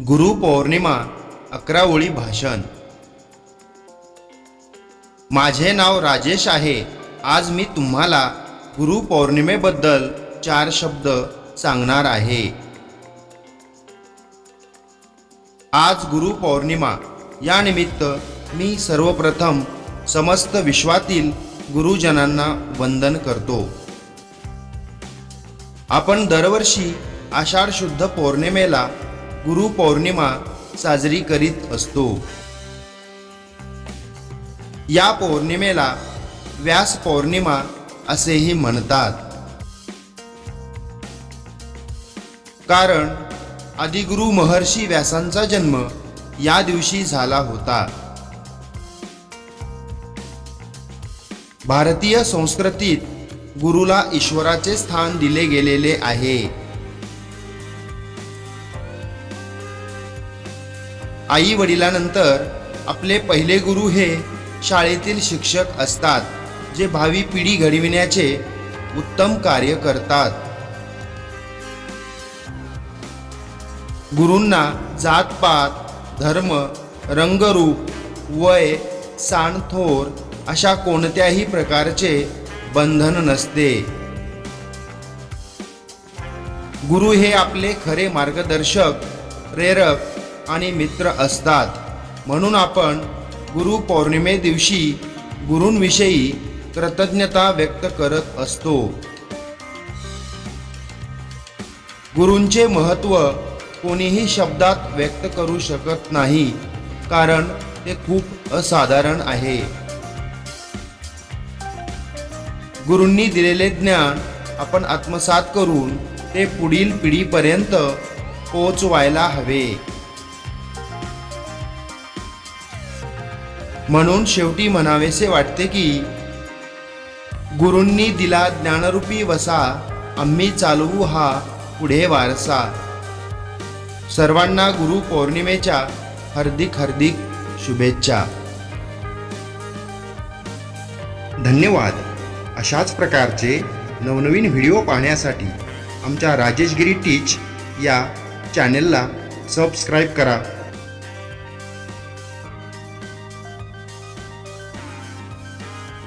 गुरुपौर्णिमा अकरा ओळी भाषण. माझे नाव राजेश आहे. आज मी तुम्हाला गुरुपौर्णिमेबद्दल चार शब्द सांगणार आहे. आज गुरुपौर्णिमा या निमित्त मी सर्वप्रथम समस्त विश्वातील गुरुजनांना वंदन करतो. आपण दरवर्षी आषाढ शुद्ध पौर्णिमेला गुरुपौर्णिमा साजरी करीत असतो. या पौर्णिमेला व्यास पौर्णिमा असेही म्हणतात. कारण आदिगुरु महर्षी व्यासांचा जन्म या दिवशी झाला होता. भारतीय संस्कृतीत गुरुला ईश्वराचे स्थान दिले गेलेले आहे. आई वडिलानंतर आपले पहिले गुरु हे शाळेतील शिक्षक असतात जे भावी पिढी घडविण्याचे उत्तम कार्य करतात. गुरूंना जातपात धर्म रंगरूप वय सांडथोर अशा कोणत्याही प्रकारचे बंधन नसते. गुरु हे आपले खरे मार्गदर्शक प्रेरक आणि मित्र असतात. म्हणून आपण गुरु पौर्णिमे दिवशी गुरूंविषयी कृतज्ञता व्यक्त करत असतो. गुरूंचे महत्त्व कोणीही शब्दात व्यक्त करू शकत नाही कारण ते खूप असाधारण आहे. गुरूंनी दिलेले ज्ञान आपण आत्मसात करून ते पुढील पिढीपर्यंत पोचवायला हवे. म्हणून शेवटी म्हणावेसे वाटते की गुरूंनी दिला ज्ञानरूपी वसा आम्ही चालवू हा पुढे वारसा. सर्वांना गुरु पौर्णिमेच्या हार्दिक हार्दिक शुभेच्छा. धन्यवाद. अशाच प्रकारचे नवनवीन व्हिडिओ पाहण्यासाठी आमच्या राजेशगिरी टीच या चॅनेलला सबस्क्राईब करा.